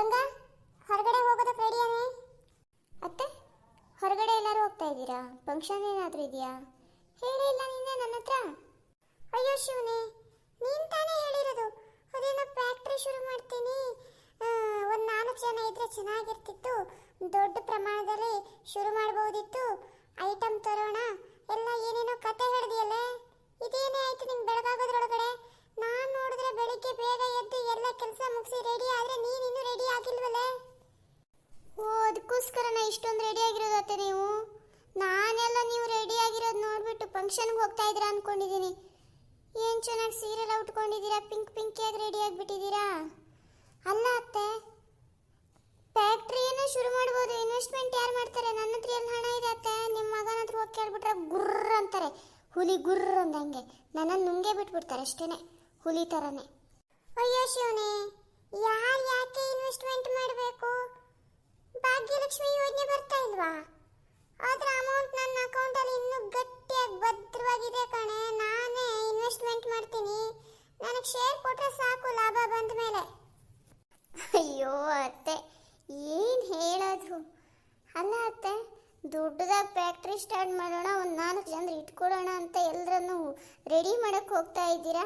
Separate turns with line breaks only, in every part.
ಗಂಗಾ, ಹೊರಗಡೆ ಹೋಗೋದಕ್ಕೆ ರೆಡಿಯಾನೆ ಅತ್ತೆ, ಹೊರಗಡೆ ಎಲ್ಲರೂ ಹೋಗ್ತಾ ಇದ್ದೀರಾ? ಫಂಕ್ಷನ್ ಏನಾದರೂ ಇದೆಯಾ? ಹೇಳಿಲ್ಲ ನಿನ್ನೆ ನನ್ನ ಹತ್ರ. ಅಯ್ಯೋ ಶಿವನೇ, ನೀನು ತಾನೇ ಹೇಳಿರೋದು. ಅದೇನೋ ಫ್ಯಾಕ್ಟ್ರಿ ಶುರು ಮಾಡ್ತೀನಿ. ಒಂದು ನಾಲ್ಕು ಜನ ಇದ್ರೆ ಚೆನ್ನಾಗಿರ್ತಿತ್ತು. ದೊಡ್ಡ ಪ್ರಮಾಣದಲ್ಲಿ ಶುರು ಮಾಡ್ಬೋದಿತ್ತು. ಐಟಮ್ ತರೋಣ. ಎಲ್ಲ ಏನೇನೋ ಕತೆ ಹೇಳಿದೆಯಲ್ಲೇ? ಇದೇನೇ ಆಯ್ತು ನಿಂಗೆ ಬೆಳಗಾಗೋದ್ರೊಳಗಡೆ? ನಾನು ನೋಡಿದ್ರೆ ಬೆಳಿಗ್ಗೆ ಬೇಗ ಎದ್ದು ಎಲ್ಲ ಕೆಲಸ ಮುಗಿಸಿ ರೆಡಿ ಆದ್ರೆ ನೀನು ಇನ್ನೂ ರೆಡಿ ಆಗಿಲ್ವಲ್ಲ? ಓ ಅದಕ್ಕೋಸ್ಕರ ನಾ ಇಷ್ಟೊಂದು ರೆಡಿ ಆಗಿರೋದತ್ತೆ ನೀವು? ನಾನೆಲ್ಲ ನೀವು ರೆಡಿ ಆಗಿರೋದು ನೋಡ್ಬಿಟ್ಟು ಫಂಕ್ಷನ್ಗೆ ಹೋಗ್ತಾ ಇದ್ದೀರಾ ಅನ್ಕೊಂಡಿದ್ದೀನಿ ಏನು ಚೆನ್ನಾಗಿ ಸೀರೆಲ್ಲ ಉಟ್ಕೊಂಡಿದ್ದೀರಾ ಪಿಂಕ್ ಪಿಂಕಿಯಾಗಿ ರೆಡಿ ಆಗಿಬಿಟ್ಟಿದ್ದೀರಾ ಅಲ್ಲ ಅತ್ತೆ ಫ್ಯಾಕ್ಟ್ರಿಯನ್ನು ಶುರು ಮಾಡ್ಬೋದು. ಇನ್ವೆಸ್ಟ್ಮೆಂಟ್ ಯಾರು ಮಾಡ್ತಾರೆ? ನನ್ನ ಹತ್ರ ಏನು ಹಣ ಇದೆ ಅತ್ತೆ. ನಿಮ್ಮ ಮಗನ ಹತ್ರ ಹೋಗಿ ಕೇಳ್ಬಿಟ್ರೆ ಗುರ್ರ್ ಅಂತಾರೆ. ಹುಲಿ ಗುರ್ರ್ ಅಂದಂಗೆ. ನನ್ನನ್ನು ನುಂಗೇ ಬಿಟ್ಬಿಡ್ತಾರೆ ಅಷ್ಟೇನೆ. ಹುಲಿ ಥರನೇ ಅಯ್ಯೋ ಶಿವನೇ, ಯಾರು ಯಾಕೆ ಇನ್ವೆಸ್ಟ್ಮೆಂಟ್ ಮಾಡಬೇಕು? ಭಾಗ್ಯಲಕ್ಷ್ಮಿ ಯೋಜನೆ ಬರ್ತಾ ಇಲ್ವಾ? ಅದರ ಅಮೌಂಟ್ ನನ್ನ ಅಕೌಂಟಲ್ಲಿ ಇನ್ನೂ ಗಟ್ಟಿಯಾಗಿ ಭದ್ರವಾಗಿದೆ ಕಣೆ. ನಾನೇ ಇನ್ವೆಸ್ಟ್ಮೆಂಟ್ ಮಾಡ್ತೀನಿ. ನನಗೆ ಶೇರ್ ಕೊಟ್ಟರೆ ಸಾಕು ಲಾಭ ಬಂದ ಮೇಲೆ. ಅಯ್ಯೋ ಅತ್ತೆ, ಏನು ಹೇಳೋದು? ಅಲ್ಲ ಅತ್ತೆ ದೊಡ್ಡದಾಗಿ ಫ್ಯಾಕ್ಟ್ರಿ ಸ್ಟಾರ್ಟ್ ಮಾಡೋಣ, ಒಂದು ನಾಲ್ಕು ಜನ ಇಟ್ಕೊಳ್ಳೋಣ ಅಂತ ಎಲ್ಲರನ್ನು ರೆಡಿ ಮಾಡೋಕ್ಕೆ ಹೋಗ್ತಾ ಇದ್ದೀರಾ?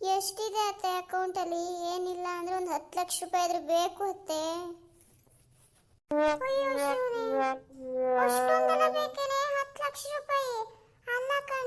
ಎಷ್ಟಿದೆ ಅತ್ತೆ ಅಕೌಂಟಲ್ಲಿ ಏನಿಲ್ಲ ಅಂದ್ರೆ ಒಂದು ಹತ್ತು ಲಕ್ಷ ರೂಪಾಯಿ ಆದ್ರೂ ಬೇಕು ಅತ್ತೆ. ಅಷ್ಟೊಂದೆಲ್ಲ ಬೇಕೇನೆ? ಹತ್ತು ಲಕ್ಷ ರೂಪಾಯಿ. ಅಲ್ಲ ಕಣೆ.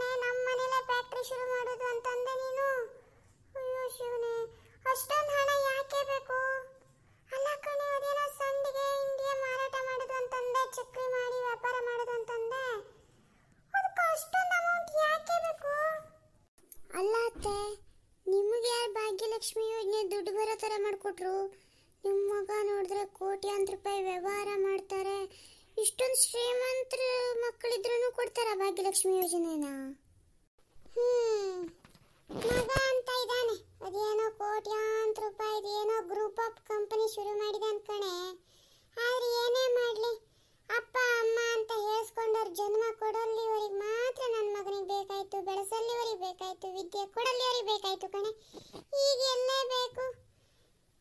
ಕೋಟ್ಯಾಂತರ ರೂಪಾಯಿ ವ್ಯವಹಾರ ಮಾಡ್ತಾರೆ. ಇಷ್ಟೊಂದು ಶ್ರೀಮಂತರ ಮಕ್ಕಳಿದ್ರೂ ಕೊಡ್ತಾರ ಭಾಗ್ಯಲಕ್ಷ್ಮಿ ಯೋಜನೆನ? ಹ್ಮ್ ಮಗ ಅಂತ ಇದ್ದಾನೆ ಅದೇನೋ ಕೋಟ್ಯಾಂತರ ರೂಪಾಯಿ ಏನೋ ಗ್ರೂಪ್ ಆಫ್ ಕಂಪನಿ ಶುರು ಮಾಡಿದೆ ಅನ್ಕಣೆ ಆದ್ರೆ ಏನೇ ಮಾಡಲಿ ಅಪ್ಪ ಅಮ್ಮ ಅಂತ ಹೇಳಿಸ್ಕೊಂಡವ್ರು ಜನ್ಮ ಕೊಡೋಲ್ಲಿವರೆಗೆ ಮಾತ್ರ ನನ್ನ ಮಗನಿಗೆ ಬೇಕಾಯ್ತು ಬೆಳೆಸಲ್ಲಿವರೆಗೆ ಬೇಕಾಯ್ತು ವಿದ್ಯೆ ಕೊಡಲ್ಲಿವರೆಗೆ ಬೇಕಾಯ್ತು ಕಣೆ ಈಗ ಎಲ್ಲೇ ಬೇಕು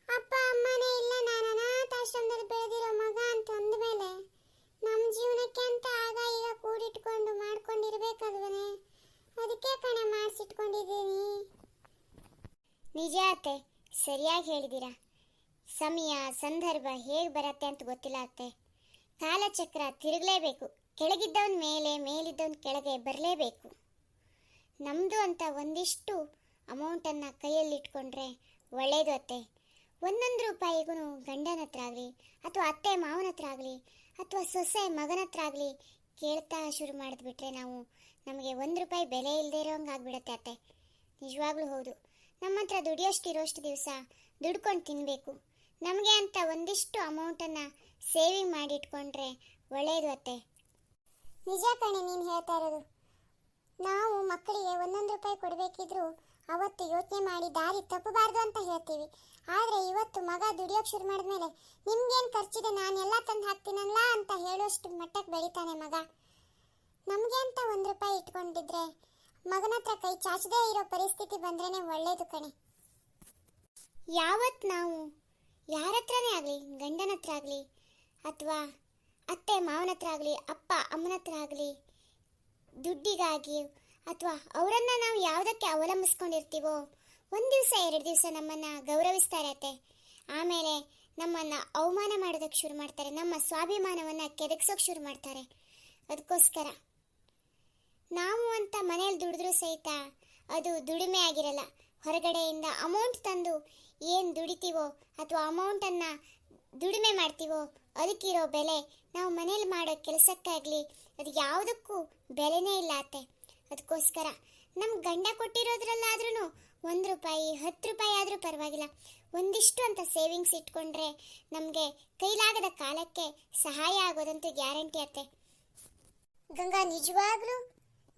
ಅಪ್ಪ ಅಮ್ಮನೇ ಇಲ್ಲ ನಾನು ಅನಾಥಾಶ್ರಮದಲ್ಲಿ ಬೆಳೆದಿರೋ ಮಗ ಅಂತ ಅಂದಮೇಲೆ ನಮ್ಮ ಜೀವನಕ್ಕೆ ಅಂತ ಆಗ ಈಗ ಕೂಡಿಟ್ಕೊಂಡು ಮಾಡ್ಕೊಂಡಿರ್ಬೇಕಲ್ವನೇ ಅದಕ್ಕೆ ಕಣೆ ಮಾಡಿಸಿಟ್ಕೊಂಡಿದ್ದೀನಿ ನಿಜ ಅತ್ತೆ, ಸರಿಯಾಗಿ ಹೇಳಿದಿರ ಸಮಯ, ಸಂದರ್ಭ ಹೇಗೆ ಬರತ್ತೆ ಅಂತ ಗೊತ್ತಿಲ್ಲ ಅತ್ತೆ. ಕಾಲಚಕ್ರ ತಿರುಗಲೇಬೇಕು. ಕೆಳಗಿದ್ದವನ ಮೇಲೆ, ಮೇಲಿದ್ದವನ ಕೆಳಗೆ ಬರಲೇಬೇಕು. ನಮ್ಮದು ಅಂತ ಒಂದಿಷ್ಟು ಅಮೌಂಟನ್ನು ಕೈಯಲ್ಲಿಟ್ಕೊಂಡ್ರೆ ಒಳ್ಳೇದು ಅತ್ತೆ. ಒಂದೊಂದು ರೂಪಾಯಿಗೂ ಗಂಡನ ಹತ್ರ ಆಗಲಿ, ಅಥವಾ ಅತ್ತೆ ಮಾವನ ಹತ್ರ ಆಗಲಿ, ಅಥವಾ ಸೊಸೆ ಮಗನ ಹತ್ರ ಆಗಲಿ ಕೇಳ್ತಾ ಶುರು ಮಾಡಿದ್ಬಿಟ್ರೆ ನಾವು ನಮಗೆ ಒಂದು ರೂಪಾಯಿ ಬೆಲೆ ಇಲ್ಲದೆ ಇರೋಂಗೆ ಅತ್ತೆ. ನಿಜವಾಗ್ಲೂ ಹೌದು. ನಮ್ಮ ಹತ್ರ ದುಡಿಯೋಷ್ಟಿರೋಷ್ಟು ದಿವಸ ದುಡ್ಕೊಂಡು ತಿನ್ನಬೇಕು ನಮಗೆ ಅಂತ ಒಂದಿಷ್ಟು ಅಮೌಂಟನ್ನು ಸೇವಿಂಗ್ ಮಾಡಿ ಇಟ್ಕೊಂಡ್ರೆ ಒಳ್ಳೆಯದು ಅತ್ತೆ. ನಿಜ ಕಣೆ, ನೀನು ಹೇಳ್ತಾ ಇರೋದು. ನಾವು ಮಕ್ಕಳಿಗೆ ಒಂದೊಂದು ರೂಪಾಯಿ ಕೊಡಬೇಕಿದ್ರು ಅವತ್ತು ಯೋಚನೆ ಮಾಡಿ ದಾರಿ ತಪ್ಪಬಾರ್ದು ಅಂತ ಹೇಳ್ತೀವಿ. ಆದರೆ ಇವತ್ತು ಮಗ ದುಡಿಯೋಕೆ ಶುರು ಮಾಡಿದ್ಮೇಲೆ ನಿಮ್ಗೇನು ಖರ್ಚಿದೆ ನಾನೆಲ್ಲ ತಂದು ಹಾಕ್ತೀನಲ್ಲ ಅಂತ ಹೇಳೋಷ್ಟು ಮಟ್ಟಕ್ಕೆ ಬೆಳಿತಾನೆ ಮಗ. ನಮಗೆ ಅಂತ ಒಂದು ರೂಪಾಯಿ ಇಟ್ಕೊಂಡಿದ್ರೆ ಮಗನ ಹತ್ರ ಕೈ ಚಾಚದೇ ಇರೋ ಪರಿಸ್ಥಿತಿ ಬಂದ್ರೇನೆ ಒಳ್ಳೇದು ಕಣೆ. ಯಾವತ್ ನಾವು ಯಾರ ಹತ್ರನೇ ಆಗಲಿ, ಗಂಡನ ಹತ್ರ ಆಗಲಿ, ಅಥವಾ ಅತ್ತೆ ಮಾವನ ಹತ್ರ ಆಗಲಿ, ಅಪ್ಪ ಅಮ್ಮನ ಹತ್ರ ಆಗಲಿ, ದುಡ್ಡಿಗಾಗಿ ಅಥವಾ ಅವರನ್ನು ನಾವು ಯಾವುದಕ್ಕೆ ಅವಲಂಬಿಸ್ಕೊಂಡಿರ್ತೀವೋ, ಒಂದು ದಿವಸ, ಎರಡು ದಿವಸ ನಮ್ಮನ್ನು ಗೌರವಿಸ್ತಾರೆ ಅತ್ತೆ. ಆಮೇಲೆ ನಮ್ಮನ್ನು ಅವಮಾನ ಮಾಡೋದಕ್ಕೆ ಶುರು ಮಾಡ್ತಾರೆ, ನಮ್ಮ ಸ್ವಾಭಿಮಾನವನ್ನು ಕೆದಕ್ಸೋಕೆ ಶುರು ಮಾಡ್ತಾರೆ. ಅದಕ್ಕೋಸ್ಕರ. ನಾವು ಅಂತ ಮನೇಲಿ ದುಡಿದ್ರೂ ಸಹಿತ ಅದು ದುಡಿಮೆ ಆಗಿರಲ್ಲ. ಹೊರಗಡೆಯಿಂದ ಅಮೌಂಟ್ ತಂದು ಏನು ದುಡಿತೀವೋ ಅಥವಾ ಅಮೌಂಟನ್ನು ದುಡಿಮೆ ಮಾಡ್ತೀವೋ ಅದಕ್ಕಿರೋ ಬೆಲೆ ನಾವು ಮನೇಲಿ ಮಾಡೋ ಕೆಲಸಕ್ಕಾಗಲಿ ಅದು ಯಾವುದಕ್ಕೂ ಬೆಲೆನೇ ಇಲ್ಲ ಅತ್ತೆ. ಅದಕ್ಕೋಸ್ಕರ ನಮ್ಮ ಗಂಡ ಕೊಟ್ಟಿರೋದ್ರಲ್ಲಾದ್ರೂ ಒಂದು ರೂಪಾಯಿ, ಹತ್ತು ರೂಪಾಯಿ ಆದರೂ ಪರವಾಗಿಲ್ಲ. ಒಂದಿಷ್ಟು ಅಂತ ಸೇವಿಂಗ್ಸ್ ಇಟ್ಕೊಂಡ್ರೆ ನಮಗೆ ಕೈಲಾಗದ ಕಾಲಕ್ಕೆ ಸಹಾಯ ಆಗೋದಂತೂ ಗ್ಯಾರಂಟಿ ಅತ್ತೆ. ಗಂಗಾ, ನಿಜವಾಗ್ಲೂ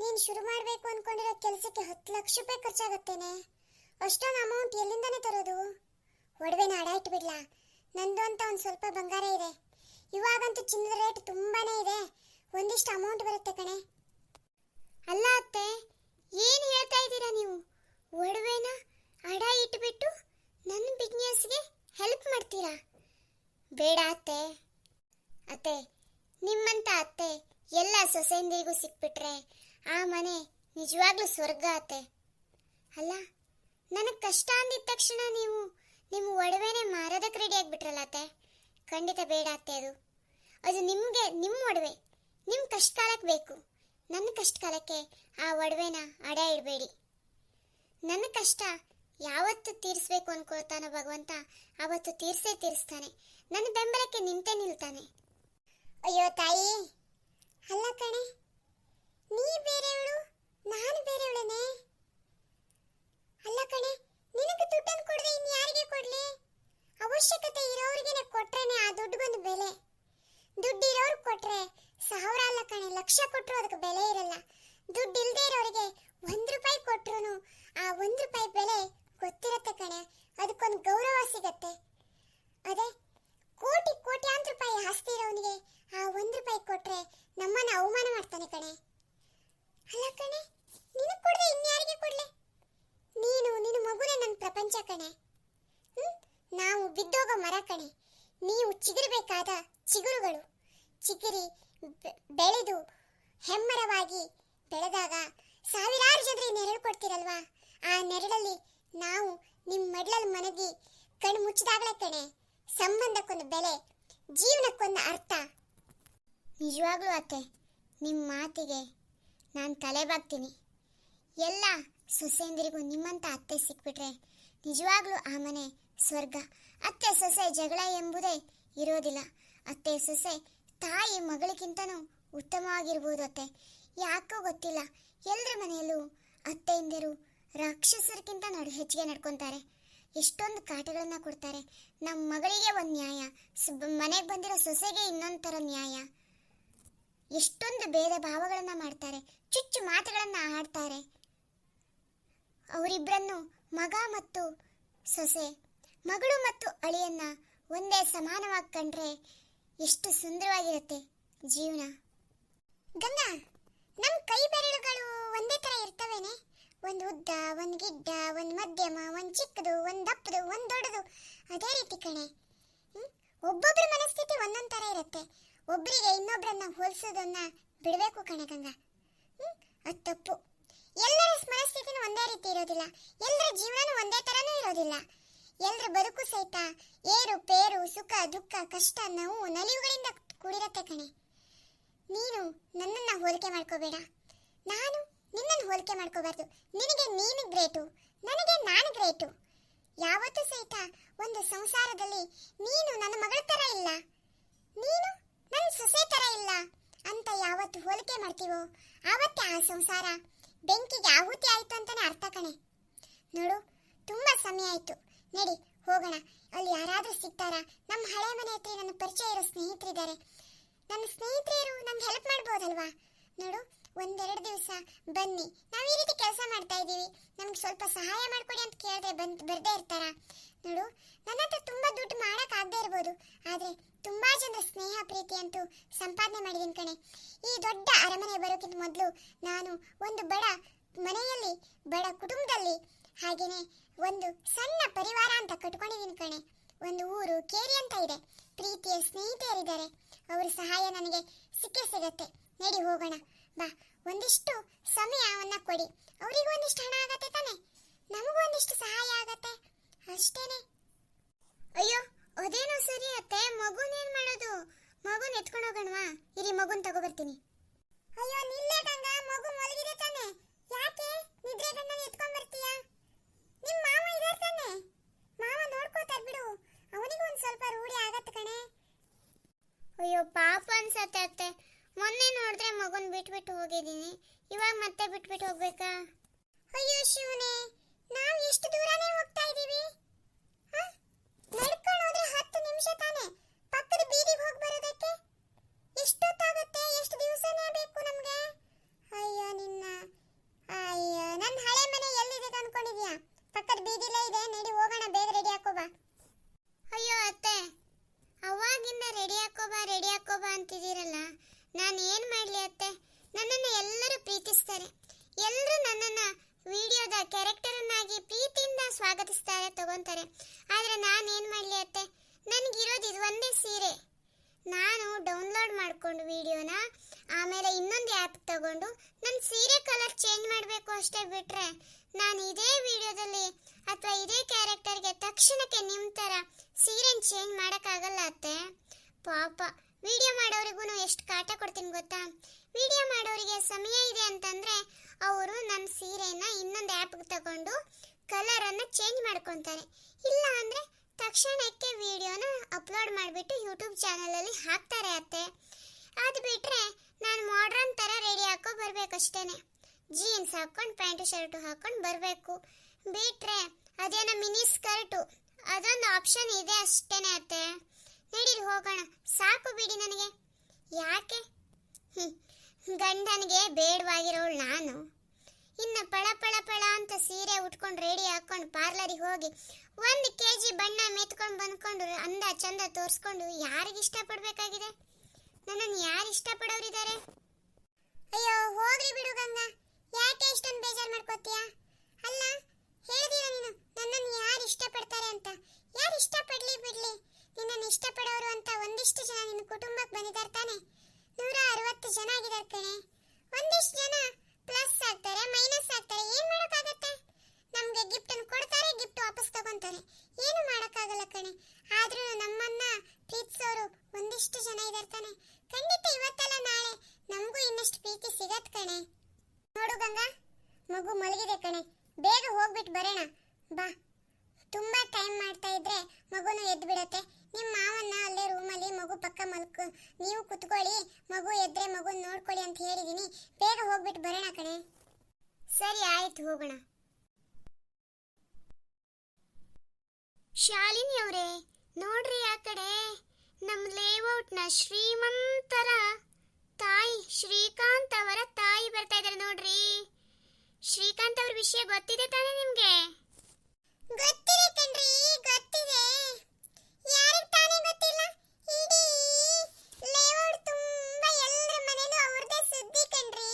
ನೀನು ಶುರು ಮಾಡಬೇಕು ಅನ್ಕೊಂಡಿರೋ ಕೆಲಸಕ್ಕೆ ಹತ್ತು ಲಕ್ಷ ರೂಪಾಯಿ ಖರ್ಚಾಗತ್ತೇನೆ. ಅಷ್ಟೊಂದು ಅಮೌಂಟ್ ಎಲ್ಲಿಂದಾನೆ ತರೋದು? ಒಡವೆನ ಅಡ ಇಟ್ಬಿಡ್ಲಾ ನಂದು ಅಂತ ಒಂದು ಸ್ವಲ್ಪ ಬಂಗಾರ ಇದೆ. ಇವಾಗಂತೂ ಚಿನ್ನದ ರೇಟ್ ತುಂಬಾನೇ ಇದೆ. ಒಂದಿಷ್ಟು ಅಮೌಂಟ್ ಬರುತ್ತೆ ಕಣೆ. ಅಲ್ಲ ಅತ್ತೆ, ಏನು ಹೇಳ್ತಾ ಇದ್ದೀರಾ ನೀವು? ಒಡವೆನ ಅಡ ಇಟ್ಬಿಟ್ಟು ನನ್ನ ಬಿಸ್ನೆಸ್ಗೆ ಹೆಲ್ಪ್ ಮಾಡ್ತೀರಾ? ಬೇಡ ಅತ್ತೆ. ಅತ್ತೆ, ನಿಮ್ಮಂತ ಅತ್ತೆ ಎಲ್ಲ ಸೊಸೆಂದಿಗೂ ಸಿಕ್ಬಿಟ್ರೆ ಆ ಮನೆ ನಿಜವಾಗ್ಲೂ ಸ್ವರ್ಗ ಅತ್ತೆ. ಅಲ್ಲ, ನನಗೆ ಕಷ್ಟ ಅಂದಿದ ತಕ್ಷಣ ನೀವು ನಿಮ್ಮ ಒಡವೆನೇ ಮಾರೋದಕ್ಕೆ ರೆಡಿ ಆಗಿಬಿಟ್ರಲ್ಲ ಅತ್ತೆ? ಖಂಡಿತ ಬೇಡ ಅತ್ತೆ ಅದು. ಅದು ನಿಮಗೆ ನಿಮ್ಮ ಒಡವೆ ನಿಮ್ಮ ಕಷ್ಟ ಕಾಲಕ್ಕೆ ಬೇಕು. ನನ್ನ ಕಷ್ಟ ಕಾಲಕ್ಕೆ ಆ ಒಡವೆನ ಅಡ ಇಡಬೇಡಿ. ನನ್ನ ಕಷ್ಟ ಯಾವತ್ತು ತೀರಿಸ್ಬೇಕು ಅನ್ಕೊಳ್ತಾನೋ ಭಗವಂತ ಆವತ್ತು ತೀರ್ಸೇ ತೀರಿಸ್ತಾನೆ. ನನ್ನ ಬೆಂಬಲಕ್ಕೆ ನಿಂತೇ ನಿಲ್ತಾನೆ. ಅಯ್ಯೋ ತಾಯಿ, ಅಲ್ಲ ಕಣೆ ನೀ ಬೇರೆಯವಳು, ನಾನು ಬೇರೆಯವಳನೇ ಅಲ್ಲ ಕಣೆ, ನಿನಗೆ ದುಡ್ಡನ್ನು ಕೊಡದೆ ಇನ್ನು ಯಾರಿಗೆ ಕೊಡ್ಲಿ? ಅವಶ್ಯಕತೆ ಇರೋರಿಗೆನೆ ಕೊಟ್ರೇನೆ ಆ ದುಡ್ಡುಗೊಂದು ಬೆಲೆ. ದುಡ್ಡು ಇರೋರು ಕೊಟ್ರೆ ಸಾವಿರ ಅಲ್ಲ ಕಣೆ, ಲಕ್ಷ ಕೊಟ್ಟರು ಅದಕ್ಕೆ ಬೆಲೆ ಇರಲ್ಲ. ದುಡ್ಡು ಇಲ್ಲದೆ ಇರೋರಿಗೆ ಒಂದು ರೂಪಾಯಿ ಕೊಟ್ರು ಆ ಒಂದು ರೂಪಾಯಿ ಬೆಲೆ ಗೊತ್ತಿರತ್ತೆ ಕಣೆ, ಅದಕ್ಕೊಂದು ಗೌರವ ಸಿಗತ್ತೆ ಅದೇ ಕೋಟಿ ಕೋಟ್ಯಾಂತರ ರೂಪಾಯಿ ಆಸ್ತಿ ಇರೋನಿಗೆ ಆ ಒಂದ್ ರೂಪಾಯಿ ಕೊಟ್ರೆ ನಮ್ಮನ್ನ ಅವಮಾನ ಮಾಡ್ತಾನೆ ಕಣೆ ಅಲ್ಲ ಕಣೆ ನಿನಗ್ ಕೊಡ್ದೆ ಇನ್ಯಾರಿಗೆ ಕೊಡ್ಲೆ ನೀನು ನಿನ್ನ ಮಗುನೇ ನನ್ನ ಪ್ರಪಂಚ ಕಣೆ ಹ್ಮ್? ನಾವು ಬಿದ್ದೋಗೋ ಮರ ಕಣೆ ನೀವು ಚಿಗುರಬೇಕಾದ ಚಿಗುರುಗಳು. ಚಿಗುರಿ ಬೆಳೆದು ಹೆಮ್ಮರವಾಗಿ ಬೆಳೆದಾಗ ಸಾವಿರಾರು ಜನರಿಗೆ ನೆರಳು ಕೊಡ್ತಿರಲ್ವಾ? ಆ ನೆರಳಲ್ಲಿ ನಾವು ನಿಮ್ಮ ಮಡ್ಲಲ್ಲಿ ಮನಗಿ ಕಣ್ಣು ಮುಚ್ಚಿದಾಗಲೇ ಕಣೆ. ಸಂಬಂಧಕ್ಕೊಂದು ಬೆಲೆ, ಜೀವನಕ್ಕೊಂದು ಅರ್ಥ. ನಿಜವಾಗ್ಲೂ ಅತ್ತೆ ನಿಮ್ಮ ಮಾತಿಗೆ ನಾನು ತಲೆ ಬಾಗ್ತೀನಿ. ಎಲ್ಲ ಸೊಸೆಯಂದಿರಿಗೂ ನಿಮ್ಮಂತ ಅತ್ತೆ ಸಿಕ್ಬಿಟ್ರೆ ನಿಜವಾಗ್ಲೂ ಆ ಮನೆ ಸ್ವರ್ಗ. ಅತ್ತೆ ಸೊಸೆ ಜಗಳ ಎಂಬುದೇ ಇರೋದಿಲ್ಲ. ಅತ್ತೆ ಸೊಸೆ, ತಾಯಿ ಮಗಳಿಗಿಂತನೂ ಉತ್ತಮವಾಗಿರ್ಬೋದು ಅತ್ತೆ. ಯಾಕೋ ಗೊತ್ತಿಲ್ಲ ಎಲ್ಲರ ಮನೆಯಲ್ಲೂ ಅತ್ತೆಯಿಂದರು ರಾಕ್ಷಸರಿಗಿಂತ ನಡು ಹೆಚ್ಚಿಗೆ ನಡ್ಕೊತಾರೆ. ಎಷ್ಟೊಂದು ಕಾಟಗಳನ್ನ ಕೊಡ್ತಾರೆ. ನಮ್ಮ ಮಗಳಿಗೆ ಒಂದು ನ್ಯಾಯ ಮನೆಗೆ ಬಂದಿರೋ ಸೊಸೆಗೆ ಇನ್ನೊಂದು ಥರ ನ್ಯಾಯ. ಎಷ್ಟೊಂದು ಭೇದ ಭಾವಗಳನ್ನು ಮಾಡ್ತಾರೆ, ಚುಚ್ಚು ಮಾತುಗಳನ್ನು ಆಡ್ತಾರೆ. ಅವರಿಬ್ಬರನ್ನು ಮಗ ಮತ್ತು ಸೊಸೆ, ಮಗಳು ಮತ್ತು ಅಳಿಯನ್ನ ಒಂದೇ ಸಮಾನವಾಗಿ ಕಂಡ್ರೆ ಎಷ್ಟು ಸುಂದರವಾಗಿರುತ್ತೆ ಜೀವನ. ಗಂಗಾ ನಮ್ಮ ಕೈ ಬೆರಳುಗಳು ಒಂದೇ ತರ ಇರ್ತವೇನೆ? ಒಂದು ಉದ್ದ, ಒಂದು ಗಿಡ್ಡ, ಒಂದು ಮಧ್ಯಮ, ಒಂದು ಚಿಕ್ಕದು, ಒಂದು ದಪ್ಪದು, ಒಂದು ದೊಡ್ಡದು. ಅದೇ ರೀತಿ ಕಣೆ. ಒಬ್ಬೊಬ್ಬರ ಮನಸ್ಥಿತಿ ಒಂದೊಂದು ಥರ ಇರುತ್ತೆ. ಒಬ್ಬರಿಗೆ ಇನ್ನೊಬ್ಬರನ್ನ ಹೋಲಿಸೋದನ್ನ ಬಿಡಬೇಕು ಕಣೆ ಗಂಗಾ. ಅದ್ ತಪ್ಪು. ಎಲ್ಲರ ಮನಸ್ಥಿತಿನೂ ಒಂದೇ ರೀತಿ ಇರೋದಿಲ್ಲ. ಎಲ್ಲರ ಜೀವನನೂ ಒಂದೇ ಥರನೂ ಇರೋದಿಲ್ಲ. ಎಲ್ಲರ ಬದುಕು ಸಹಿತ ಏರು, ಪೇರು, ಸುಖ, ದುಃಖ, ಕಷ್ಟ, ನೋವು, ನಲಿವುಗಳಿಂದ ಕೂಡಿರತ್ತೆ ಕಣೆ. ನೀನು ನನ್ನನ್ನ ಹೋಲಿಕೆ ಮಾಡ್ಕೋಬೇಡ. ನಾನು ನಿನ್ನನ್ನು ಹೋಲಿಕೆ ಮಾಡ್ಕೋಬಾರ್ದು. ನಿನಗೆ ನೀನು ಗ್ರೇಟು. ನನಗೆ ನಾನು ಗ್ರೇಟು. ಯಾವತ್ತೂ ಸಹಿತ ಒಂದು ಸಂಸಾರದಲ್ಲಿ ನೀನು ನನ್ನ ಮಗಳ ತರ ಇಲ್ಲ. ನೀನು ನನ್ನ ಸೊಸೆ ತರ ಇಲ್ಲ ಅಂತ ಯಾವತ್ತು ಹೋಲಿಕೆ ಮಾಡ್ತೀವೋ ಆವತ್ತೇ ಆ ಸಂಸಾರ ಬೆಂಕಿಗೆ ಆಹುತಿ ಆಯ್ತು ಅಂತಾನೆ ಅರ್ಥ ಕಣೆ. ನೋಡು, ತುಂಬಾ ಸಮಯ ಆಯ್ತು. ನಡಿ, ಹೋಗೋಣ. ಅಲ್ಲಿ ಯಾರಾದ್ರೂ ಸಿಗ್ತಾರಾ? ನಮ್ಮ ಹಳೆ ಮನೆ ಹತ್ರ ನನ್ನ ಪರಿಚಯ ಇರೋ ಸ್ನೇಹಿತರಿದ್ದಾರೆ. ನನ್ನ ಸ್ನೇಹಿತರು ನಮ್ಗೆ ಹೆಲ್ಪ್ ಮಾಡ್ಬೋದಲ್ವಾ? ನೋಡು, ಒಂದೆರಡು ದಿವಸ ಬನ್ನಿ. ನಾವು ಈ ರೀತಿ ಕೆಲಸ ಮಾಡ್ತಾ ಇದ್ದೀವಿ. ನಮ್ಗೆ ಸ್ವಲ್ಪ ಸಹಾಯ ಮಾಡ್ಕೊಡಿ ಅಂತ ಕೇಳಿದ್ರೆ ಬಂದ್, ಬರದೇ ಇರ್ತಾರ? ನೋಡು ನನ್ನ ಹತ್ರ ತುಂಬಾ ದುಡ್ಡು ಮಾಡಕ್ ಆಗದೆ ಇರ್ಬೋದು. ಆದ್ರೆ ತುಂಬಾ ಜನರ ಸ್ನೇಹ ಪ್ರೀತಿ ಅಂತೂ ಸಂಪಾದನೆ ಮಾಡಿದೀನಿ ಕಣೆ. ಈ ದೊಡ್ಡ ಅರಮನೆ ಬರೋಕ್ಕಿಂತ ಮೊದಲು ನಾನು ಒಂದು ಬಡ ಮನೆಯಲ್ಲಿ, ಬಡ ಕುಟುಂಬದಲ್ಲಿ, ಹಾಗೇನೆ ಒಂದು ಸಣ್ಣ ಪರಿವಾರ ಅಂತ ಕಟ್ಕೊಂಡಿದ್ದೀನಿ ಕಣೆ. ಒಂದು ಊರು ಕೇರಿ ಅಂತ ಇದೆ. ಪ್ರೀತಿಯ ಸ್ನೇಹಿತರಿದ್ದಾರೆ. ಅವರ ಸಹಾಯ ನನಗೆ ಸಿಕ್ಕೇ ಸಿಗತ್ತೆ. ನಡಿ ಹೋಗೋಣ. ಬಾ, ಒಂದಿಷ್ಟು ಸಮಯವನ್ನ ಕೊಡಿ. ಅವರಿಗೂ ಒಂದಿಷ್ಟು ಹಣ ಆಗತ್ತೆ ತಾನೆ? ನಮಗೂ ಒಂದಿಷ್ಟು ಸಹಾಯ ಆಗತ್ತೆ. ಅಷ್ಟೇನೆ. ಅಯ್ಯೋ, ಅದೇನೋ ಸರಿ ಅತ್ತೆ. ಮಗುನೇನ್ ಮಾಡೋದು? ಮಗುನ ಎತ್ಕೊಂಡು ಹೋಗೋಣವಾ? ಇರಿ, ಮಗುನ್ ತಗೋಬರ್ತೀನಿ. ಅಯ್ಯೋ, ನಿಲ್ಲೇ ತಂಗ ಮಗು ಮಲಗಿದೆ ತಾನೆ. ಯಾಕೆ? ನಿದ್ರೆ ಗಂಡನ ಎತ್ಕೊಂಡ್ ಬರ್ತೀಯಾ? ನಿಮ್ಮ ಮಾವ ಇದಾರ್ ತಾನೆ? ಮಾವ ನೋಡ್ಕೋತಾರ ಬಿಡು. ಅವನಿಗೂ ಒಂದ್ ಸ್ವಲ್ಪ ರೂಢಿ ಆಗತ್ತೆ ಕಣೆ. ಅಯ್ಯೋ, ಪಾಪ ಅನ್ಸತ್ತೆ ಅತ್ತೆ. ಮೊನ್ನೆ ನೋಡಿದ್ರೆ ಮಗನ್ ಬಿಟ್ಬಿಟ್ಟು ಹೋಗಿದ್ದೀನಿ. ಇವಾಗ ಮತ್ತೆ ಬಿಟ್ಬಿಟ್ಟು ಹೋಗ್ಬೇಕಾ? ಅಯ್ಯೋ, ಶಿವನೇ. ನಾವು ಎಷ್ಟು ದೂರನೇ ಹೋಗ್ತಾ ಇದೀವಿ? ಹ? ನಡ್ಕೊಂಡು ಹೋದ್ರೆ ಹತ್ತು ನಿಮಿಷ ತಾನೆ. ಪಕ್ಕದ ಬೀದಿಗೆ ಹೋಗಿ ಬರೋದಕ್ಕೆ? ಎಷ್ಟೊತ್ತಾಗುತ್ತೆ? ಎಷ್ಟು ದಿವಸನೇ ಬೇಕು ನಮಗೆ? ಅಯ್ಯೋ, ನಿನ್ನ. ಅಯ್ಯೋ ನನ್ನ ಹಳೆ ಮನೆ ಎಲ್ಲಿದೆ ಅನ್ಕೊಂಡಿದ್ಯಾ? ಪಕ್ಕದ ಬೀದಿಲೇ ಇದೆ, ನಡಿ ಹೋಗೋಣ, ಬೇಗ ರೆಡಿ ಹಾಕೋ ಬಾ. ಅಯ್ಯೋ ಅತ್ತೆ, ಅವಾಗಿಂದ ರೆಡಿ ಹಾಕೋ ಬಾ ರೆಡಿ ಹಾಕೋ ಬಾ ಅಂತಿದ್ದೀರಲ್ಲ. ನಾನು ಏನು ಮಾಡಲಿ ಅತ್ತೆ? ನನ್ನನ್ನು ಎಲ್ಲರೂ ಪ್ರೀತಿಸ್ತಾರೆ. ಎಲ್ಲರೂ ನನ್ನನ್ನು ವಿಡಿಯೋದ ಕ್ಯಾರೆಕ್ಟರನ್ನಾಗಿ ಪ್ರೀತಿಯಿಂದ ಸ್ವಾಗತಿಸ್ತಾರೆ, ತಗೊಂತಾರೆ. ಆದರೆ ನಾನು ಏನು ಮಾಡಲಿ ಅತ್ತೆ? ನನಗಿರೋದು ಇದು ಒಂದೇ ಸೀರೆ. ನಾನು ಡೌನ್ಲೋಡ್ ಮಾಡಿಕೊಂಡು ವಿಡಿಯೋನ, ಆಮೇಲೆ ಇನ್ನೊಂದು ಆ್ಯಪ್ ತಗೊಂಡು ನನ್ನ ಸೀರೆ ಕಲರ್ ಚೇಂಜ್ ಮಾಡಬೇಕು ಅಷ್ಟೇ ಬಿಟ್ಟರೆ ನಾನು ಇದೇ ವಿಡಿಯೋದಲ್ಲಿ ಅಥವಾ ಇದೇ ಕ್ಯಾರೆಕ್ಟರ್ಗೆ ತಕ್ಷಣಕ್ಕೆ ನಿಮ್ಮ ಥರ ಸೀರೆನ್ ಚೇಂಜ್ ಮಾಡೋಕ್ಕಾಗಲ್ಲ ಅತ್ತೆ. ಪಾಪ. ವಿಡಿಯೋ ಮಾಡೋರಿಗೂ ಎಷ್ಟು ಕಾಟ ಕೊಡ್ತೀನಿ ಗೊತ್ತಾ? ವಿಡಿಯೋ ಮಾಡೋರಿಗೆ ಸಮಯ ಇದೆ ಅಂತಂದರೆ ಅವರು ನನ್ನ ಸೀರೆನ ಇನ್ನೊಂದು ಆ್ಯಪ್ಗೆ ತಗೊಂಡು ಕಲರನ್ನು ಚೇಂಜ್ ಮಾಡ್ಕೊತಾರೆ. ಇಲ್ಲ ಅಂದರೆ ತಕ್ಷಣಕ್ಕೆ ವಿಡಿಯೋನ ಅಪ್ಲೋಡ್ ಮಾಡಿಬಿಟ್ಟು ಯೂಟ್ಯೂಬ್ ಚಾನಲಲ್ಲಿ ಹಾಕ್ತಾರೆ ಅತ್ತೆ. ಅದು ಬಿಟ್ಟರೆ ನಾನು ಮಾಡ್ರನ್ ಥರ ರೆಡಿ ಹಾಕೋ ಬರಬೇಕಷ್ಟೇ ಜೀನ್ಸ್ ಹಾಕೊಂಡು, ಪ್ಯಾಂಟ್, ಶರ್ಟ್ ಹಾಕೊಂಡು ಬರಬೇಕು. ಬಿಟ್ರೆ ಅದೇನೋ ಮಿನಿ ಸ್ಕರ್ಟು, ಅದೊಂದು ಆಪ್ಷನ್ ಇದೆ ಅಷ್ಟೇನೆ ಅತ್ತೆ. ನಡೀರಿ, ಹೋಗೋಣ. ಸಾಕು ಬಿಡಿ ನನಗೆ. ಯಾಕೆ? ಗಂಡನಿಗೆ ಬೇಡವಾಗಿರೋಳು ನಾನು. ಇನ್ನು ಪಳ ಪಳ ಪಳ ಅಂತ ಸೀರೆ ಉಟ್ಕೊಂಡು ರೆಡಿ ಹಾಕೊಂಡು ಪಾರ್ಲರಿಗೆ ಹೋಗಿ ಒಂದು ಕೆ ಜಿ ಬಣ್ಣ ಮೆತ್ಕೊಂಡು ಬಂದ್ಕೊಂಡು ಅಂದ ಚಂದ ತೋರಿಸ್ಕೊಂಡು ಯಾರಿಗೆ ಇಷ್ಟಪಡಬೇಕಾಗಿದೆ? ನನ್ನನ್ನು ಯಾರು ಇಷ್ಟಪಡೋರಿದ್ದಾರೆ? ಅಯ್ಯೋ ಹೋಗ್ರಿ ಬಿಡು ಗಂಗಾ. ಯಾಕೆ ಇಷ್ಟೊಂದು ಬೇಜಾರು ಮಾಡ್ಕೋತೀಯಾ? ಅಲ್ಲ, ಹೇಳ್ದಿರ ನೀನು? ನನ್ನನ್ನು ಯಾರು ಇಷ್ಟಪಡ್ತಾರೆ ಅಂತ? ಯಾರು ಇಷ್ಟಪಡಲಿ ಬಿಡಲಿ? ನಿನ್ನನ್ನು ಇಷ್ಟಪಡೋರು ಅಂತ ಒಂದಿಷ್ಟು ಜನ ನಿನ್ನ ಕುಟುಂಬಕ್ಕೆ ಬಂದಿದ್ದಾರೆ ತಾನೆ? ನೂರ ಅರವತ್ತು ಜನ ಆಗಿದ್ದಾರೆ ಕಣೆ. ಒಂದಿಷ್ಟು ಜನ ಪ್ಲಸ್ ಆಗ್ತಾರೆ ಮೈನಸ್ ಆಗ್ತಾರೆ. ಏನು ಮಾಡೋಕ್ಕಾಗತ್ತೆ? ನಮಗೆ ಗಿಫ್ಟ್ ಅನ್ನು ಕೊಡ್ತಾರೆ ಗಿಫ್ಟ್ ವಾಪಸ್ ತಗೊಂತಾರೆ ಏನು ಮಾಡೋಕ್ಕಾಗಲ್ಲ ಕಣೆ ಆದ್ರೂ ನಮ್ಮನ್ನ ಪ್ರೀತಿಸೋರು ಒಂದಿಷ್ಟು ಜನ ಇದ್ದಾರೆ ತಾನೆ ಖಂಡಿತ ಇವತ್ತಲ್ಲ ನಾಳೆ ನಮಗೂ ಇನ್ನಷ್ಟು ಪ್ರೀತಿ ಸಿಗತ್ ಕಣೆ ನೋಡು ಗಂಗಾ ಮಗು ಮಲಗಿದೆ ಕಣೆ ಬೇಗ ಹೋಗ್ಬಿಟ್ಟು ಬರೋಣ ಬಾ ತುಂಬಾ ಟೈಮ್ ಮಾಡ್ತಾ ಇದ್ರೆ ಮಗುನು ಎದ್ದು ಬಿಡತ್ತೆ ನಿಮ್ಮ ಮಾವನ್ನ ಅಲ್ಲೇ ರೂಮಲ್ಲಿ ಮಗು ಪಕ್ಕ ಮಲ್ಕ ನೀವು ಕುತ್ಕೊಳ್ಳಿ ಮಗು ಎದ್ರೆ ಮಗು ನೋಡ್ಕೊಳ್ಳಿ ಅಂತ ಹೇಳಿದೀನಿ ಬೇಗ ಹೋಗ್ಬಿಟ್ಟು ಬರೋಣ ಕಣೆ ಸರಿ ಆಯ್ತು ಹೋಗೋಣ ಶಾಲಿನಿ ಅವರೇ, ನೋಡ್ರಿ ಆ ಕಡೆ. ನಮ್ಮ ಲೇಔಟ್ನ ಶ್ರೀಮಂತರ ತಾಯಿ ಶ್ರೀಕಾಂತ್ ಅವರ ತಾಯಿ ಬರ್ತಾ ಇದ್ದಾರೆ ನೋಡ್ರಿ. ಶ್ರೀಕಾಂತ್ ಅವ್ರ ವಿಷಯ ಗೊತ್ತಿದೆ ತಾನೇ ನಿಮ್ಗೆ? ಗೊತ್ತಿದೆ ಕಣ್ರಿ, ಗೊತ್ತಿದೆ. ಯಾರಿಗೆ ತಾನೇ ಗೊತ್ತಿಲ್ಲ? ಇಡೀ ಲೇಔಟ್ ತುಂಬಾ ಎಲ್ಲರ ಮನೇಲೂ ಅವ್ರದೇ ಸುದ್ದಿ ಕಣ್ರಿ.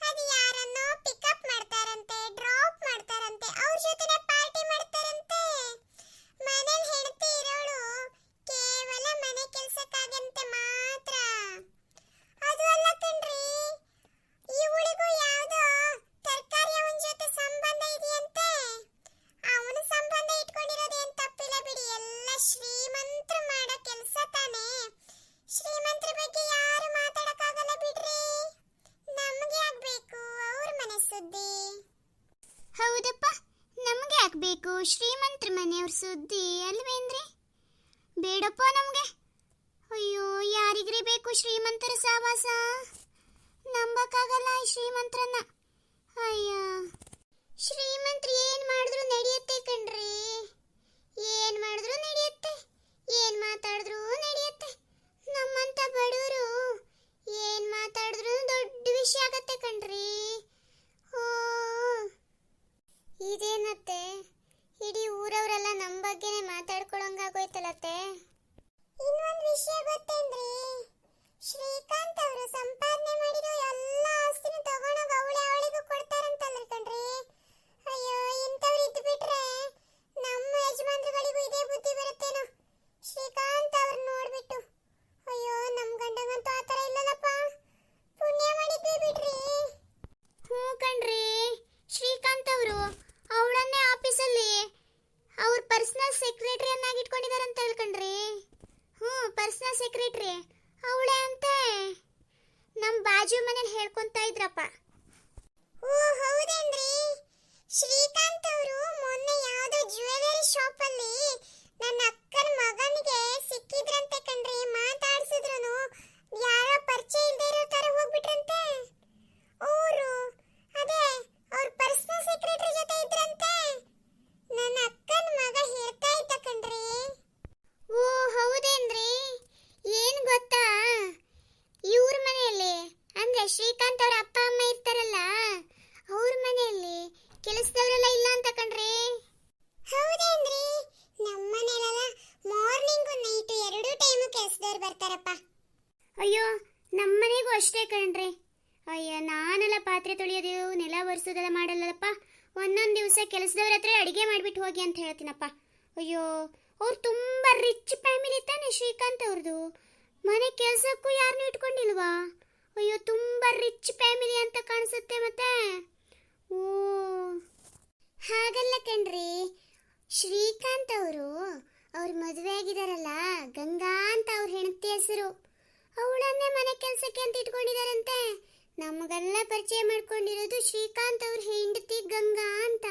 ಅದು ಯಾರನ್ನೋ ಪಿಕಪ್ ಮಾಡ್ತಾರಂತೆ ಡ್ರಾಪ್ ಮಾಡ್ತಾರಂತೆ, ಅವ್ರ ಜೊತೆನೆ ಮನೇಲಿ ಹೆಂಡತಿ ಇರೋಳು ಕೇವಲ ಮನೆ ನಮ್ಗೆ ಶ್ರೀಮಂತ್ರ ಮನೆಯವ್ರ ಸುದ್ದಿ ಅಲ್ವೇಂದ್ರಿ ಬೇಡಪ್ಪ ನಮಗೆ. ಅಯ್ಯೋ, ಯಾರಿಗ್ರಿ ಬೇಕು ಶ್ರೀಮಂತರ ಸಹವಾಸ ನಂಬಕ್ಕಾಗಲ್ಲ ಈ ಶ್ರೀಮಂತರನ್ನ ಅಯ್ಯ. ಶ್ರೀಮಂತರು, ಏನ್ ಮಾಡಿದ್ರು ನಡೆಯುತ್ತೆ ಕಣ್ರಿ? ಏನು ಮಾಡಿದ್ರು ನಡೆಯುತ್ತೆ? ಏನು ಮಾತಾಡಿದ್ರು ನಡೆಯುತ್ತೆ? ನಮ್ಮಂತ ಬಡವರು ಏನು ಮಾತಾಡಿದ್ರು ದೊಡ್ಡ ವಿಷಯ ಆಗತ್ತೆ ಕಣ್ರಿ. ಓ. ಇದೇನತ್ತೆ? ಇಡೀ ಊರವರೆಲ್ಲ ನಮ್ಮ ಬಗ್ಗೆನೇ ಮಾತಾಡ್ಕೊಳಂಗಾಗೋಯ್ತಲತ್ತೆ. ಇನ್ನೊಂದು ವಿಷಯ ಗೊತ್ತೇನ್ರಿ? ಶ್ರೀಕಾಂತ್ ಅವರು ಸಂಪಾದನೆ ಮಾಡಿರೋ ಎಲ್ಲ ಆಸ್ತಿನ ತಗೊಂಡೋಗ ಅವಳೆ ಅವಳಿಗೂ ಕೊಡ್ತಾರಂತಲ್ಲ ಕಣ್ರಿ ಅಯ್ಯೋ ಇಂಥವ್ರು ಇದ್ದು ಬಿಟ್ರೆ ನಮ್ಮ ಯಜಮಾನ್ರುಗಳಿಗೂ ಇದೇ ಬುದ್ಧಿ ಬರುತ್ತೇನೋ ಶ್ರೀಕಾಂತ್ ಅವ್ರು ನೋಡ್ಬಿಟ್ಟು ಅಯ್ಯೋ ನಮ್ ಗಂಡಂಗಂತೂ ಆ ಥರ ಇಲ್ಲಲ್ಲಪ್ಪ ಪುಣ್ಯ ಮಾಡಿದ್ವಿ ಬಿಡ್ರಿ ಹ್ಞೂ ಕಣ್ರಿ ಶ್ರೀಕಾಂತ್ ಅವರು ಅವಳನ್ನೇ ಆಫೀಸಲ್ಲಿ ಅವ್ರ ಪರ್ಸನಲ್ ಸೆಕ್ರೆಟರಿಯನ್ನಾಗಿ ಇಟ್ಕೊಂಡಿದಾರಂತ ಹೇಳ್ಕಂಡ್ರಿ ಹ್ಞೂ ಪರ್ಸನಲ್ ಸೆಕ್ರೆಟರಿ ಅವಳೇ ಅಂತೆ ನಮ್ಮ ಬಾಜು ಮನೇಲಿ ಹೇಳ್ಕೊಂತ ಇದ್ರಪ್ಪ ಓ ಹೌದೇನ್ರಿ ಶ್ರೀಕಾಂತ್ ಅವರು ಮೊನ್ನೆ ಯಾವುದೋ ಜ್ಯುವೆಲರಿ ಶಾಪ್ ಅಲ್ಲಿ ನನ್ನ ಅಕ್ಕನ ಮಗನಿಗೆ ಸಿಕ್ಕಿದ್ರಂತೆ ಕಣ್ರಿ ಮಾತಾಡ್ಸಿದ್ರು ಯಾರೋ ಪರಿಚಯ ಇಲ್ದೇ ಇರೋ ತರ ಹೋಗ್ಬಿಟ್ರಂತೆ ಅವರು ಅದೇ ಅವ್ರ ಪರ್ಸನಲ್ ಸೆಕ್ರೆಟರಿ ಜೊತೆ ಇದ್ರಂತೆ ನನ್ನ ಅಕ್ಕನ ಮಗ ಹೇಳ್ತಾ ಇದ್ದ ಕಣ್ರಿ ಓ ಹೌದೇನ್ರಿ ಏನ್ ಗೊತ್ತಾ ಇವ್ರ ಮನೆಯಲ್ಲಿ ಅಂದ್ರೆ ಶ್ರೀಕಾಂತ್ ಅವ್ರ ಅಪ್ಪ ಅಮ್ಮ ಇರ್ತಾರಲ್ಲ ಅವ್ರ ಮನೆಯಲ್ಲಿ ಕೆಲಸದವರೆಲ್ಲ ಇಲ್ಲ ಅಂತ ಕಣ್ರಿ ಹೌದೇನ್ರಿ ನಮ್ಮ ಮನೆಯಲ್ಲ ಮಾರ್ನಿಂಗು ನೈಟು ಎರಡು ಟೈಮು ಬರ್ತಾರಪ್ಪ ಅಯ್ಯೋ, ನಮ್ಮನೆಗೂ ಅಷ್ಟೇ ಕಣ್ರಿ. ಅಯ್ಯ, ನಾನೆಲ್ಲ ಪಾತ್ರೆ ತೊಳೆಯೋದು, ನೆಲ ಒರೆಸೋದೆಲ್ಲ ಮಾಡಲ್ಲಪ್ಪ. ಒಂದೊಂದು ದಿವಸ ಕೆಲಸದವ್ರ ಹತ್ರ ಅಡಿಗೆ ಮಾಡಿಬಿಟ್ಟು ಹೋಗಿ ಅಂತ ಹೇಳ್ತೀನಪ್ಪ. ಅಯ್ಯೋ, ಅವ್ರು ತುಂಬ ರಿಚ್ ಫ್ಯಾಮಿಲಿ ತಾನೆ ಶ್ರೀಕಾಂತ್ ಅವ್ರದ್ದು ಮನೆ ಕೆಲಸಕ್ಕೂ ಯಾರನ್ನೂ ಇಟ್ಕೊಂಡಿಲ್ವಾ? ಅಯ್ಯೋ, ತುಂಬ ರಿಚ್ ಫ್ಯಾಮಿಲಿ ಅಂತ ಕಾಣಿಸುತ್ತೆ ಮತ್ತೆ. ಓ. ಹಾಗಲ್ಲ ಕಣ್ರಿ, ಶ್ರೀಕಾಂತ್ ಅವರು ಅವ್ರ ಮದುವೆ ಆಗಿದಾರಲ್ಲ, ಗಂಗಾ ಅಂತ ಅವ್ರ ಹೆಂಡತಿ ಹೆಸರು. ಅವಳನ್ನೇ ಮನೆ ಕೆಲಸಕ್ಕೆ ಅಂತ ಇಟ್ಕೊಂಡಿದಾರಂತೆ. ನಮಗೆಲ್ಲ ಪರಿಚಯ ಮಾಡ್ಕೊಂಡಿರೋದು ಶ್ರೀಕಾಂತ್ ಅವ್ರ ಹೆಂಡತಿ ಗಂಗಾ ಅಂತ.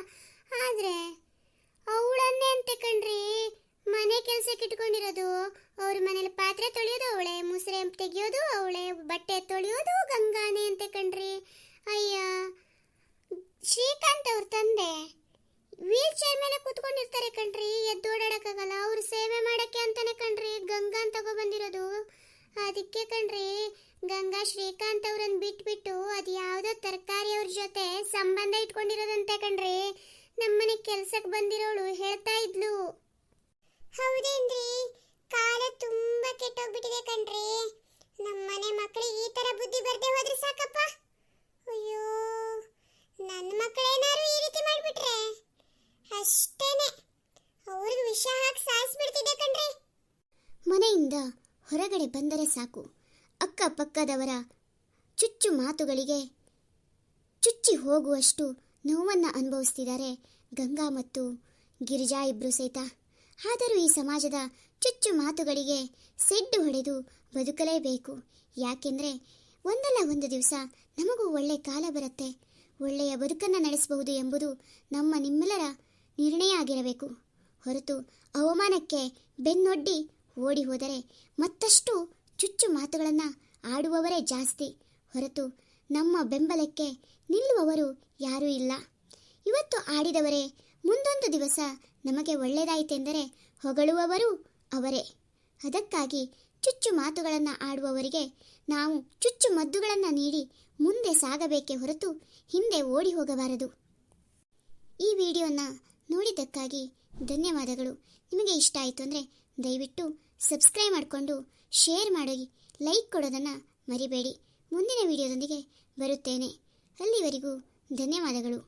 ಆದ್ರೆ, ಅವಳನ್ನೇ ಅಂತ ಕಣ್ರಿ. ಮನೆ ಕೆಲಸಕ್ಕೆ ಇಟ್ಕೊಂಡಿರೋದು, ಅವ್ರ ಮನೇಲಿ ಪಾತ್ರೆ ತೊಳೆಯೋದು, ಅವಳೆ ಮುಸ್ರೆ ತೆಗಿಯೋದು, ಅವಳೆ ಬಟ್ಟೆ ತೊಳೆಯೋದು ಗಂಗಾನೇ ಅಂತ ಕಣ್ರಿ. ಅಯ್ಯ, ಶ್ರೀಕಾಂತ್ ಅವ್ರ ತಂದೆ ವೀಲ್ ಚೇರ್ ಮೇಲೆ ಕೂತ್ಕೊಂಡಿರ್ತಾರೆ ಕಣ್ರಿ, ಎದ್ದು ಓಡಾಡಕ್ಕಾಗಲ್ಲ. ಅವ್ರು ಸೇವೆ ಮಾಡಕ್ಕೆ ಅಂತಾನೆ ಕಣ್ರಿ, ಗಂಗಾ ತಗೋ ಬಂದಿರೋದು. ಅದಕ್ಕೆ ಕಣ್ರಿ, ಗಂಗಾ ಶ್ರೀಕಾಂತ್ ಅವ್ರನ್ನ ಬಿಟ್ಬಿಟ್ಟು ಅದು ಯಾವುದೋ ತರಕಾರಿ ಅವ್ರ ಜೊತೆ ಸಂಬಂಧ ಇಟ್ಕೊಂಡಿರೋದಂತೆ ಕಣ್ರಿ. ನಮ್ಮನೆ ಕೆಲ್ಸಕ್ಕೆ ಬಂದಿರೋಳು ಹೇಳ್ತಾ ಇದ್ಲು. ಹೌದೇನ್ರಿ? ಕಾಲ ತುಂಬಾ ಕೆಟ್ಟೋಗ್ಬಿಟ್ಟಿದೆ ಕಣ್ರಿ. ನಮ್ಮನೆ ಮಕ್ಕಳಿಗೆ ಈ ತರ ಬುದ್ಧಿ ಬರ್ದೆ ಹೋದ್ರೆ ಸಾಕಪ್ಪ. ಅಯ್ಯೋ ನನ್ನ ಮಕ್ಕಳೇನಾರು ಈ ರೀತಿ ಮಾಡ್ಬಿಟ್ರೆ? ಅಷ್ಟೇನೆ. ಅವ್ರಿಗೆ ವಿಷ ಹಾಕಿ ಸಾಯಿಸ್ಬಿಡ್ತಿದ್ದೆ ಕಣ್ರಿ. ಮನೆಯಿಂದ ಹೊರಗಡೆ ಬಂದರೆ ಸಾಕು. ಅಕ್ಕಪಕ್ಕದವರ ಚುಚ್ಚು ಮಾತುಗಳಿಗೆ ಚುಚ್ಚಿ ಹೋಗುವಷ್ಟು ನೋವನ್ನು ಅನುಭವಿಸ್ತಿದ್ದಾರೆ ಗಂಗಾ ಮತ್ತು ಗಿರಿಜಾ ಇಬ್ರು ಸಹಿತ. ಆದರೂ ಈ ಸಮಾಜದ ಚುಚ್ಚು ಮಾತುಗಳಿಗೆ ಸೆಡ್ಡು ಹೊಡೆದು ಬದುಕಲೇಬೇಕು. ಯಾಕೆಂದರೆ ಒಂದಲ್ಲ ಒಂದು ದಿವಸ ನಮಗೂ ಒಳ್ಳೆ ಕಾಲ ಬರುತ್ತೆ. ಒಳ್ಳೆಯ ಬದುಕನ್ನು ನಡೆಸಬಹುದು ಎಂಬುದು ನಮ್ಮ ನಿಮ್ಮೆಲ್ಲರ ನಿರ್ಣಯ ಆಗಿರಬೇಕು. ಹೊರತು ಅವಮಾನಕ್ಕೆ ಬೆನ್ನೊಡ್ಡಿ ಓಡಿ ಹೋದರೆ ಮತ್ತಷ್ಟು ಚುಚ್ಚು ಮಾತುಗಳನ್ನು ಆಡುವವರೇ ಜಾಸ್ತಿ. ಹೊರತು ನಮ್ಮ ಬೆಂಬಲಕ್ಕೆ ನಿಲ್ಲುವವರು ಯಾರೂ ಇಲ್ಲ. ಇವತ್ತು ಆಡಿದವರೇ ಮುಂದೊಂದು ದಿವಸ ನಮಗೆ ಒಳ್ಳೆಯದಾಯಿತೆಂದರೆ ಹೊಗಳುವವರು ಅವರೇ. ಅದಕ್ಕಾಗಿ ಚುಚ್ಚು ಮಾತುಗಳನ್ನು ಆಡುವವರಿಗೆ ನಾವು ಚುಚ್ಚು ಮದ್ದುಗಳನ್ನು ನೀಡಿ ಮುಂದೆ ಸಾಗಬೇಕೇ ಹೊರತು ಹಿಂದೆ ಓಡಿ ಹೋಗಬಾರದು. ಈ ವಿಡಿಯೋನ ನೋಡಿದ್ದಕ್ಕಾಗಿ ಧನ್ಯವಾದಗಳು. ನಿಮಗೆ ಇಷ್ಟ ಆಯಿತು ಅಂದರೆ ದಯವಿಟ್ಟು ಸಬ್ಸ್ಕ್ರೈಬ್ ಮಾಡಿಕೊಂಡು, ಶೇರ್ ಮಾಡಿ, ಲೈಕ್ ಕೊಡೋದನ್ನು ಮರಿಬೇಡಿ. ಮುಂದಿನ ವಿಡಿಯೋದೊಂದಿಗೆ ಬರುತ್ತೇನೆ. ಅಲ್ಲಿವರೆಗೂ ಧನ್ಯವಾದಗಳು.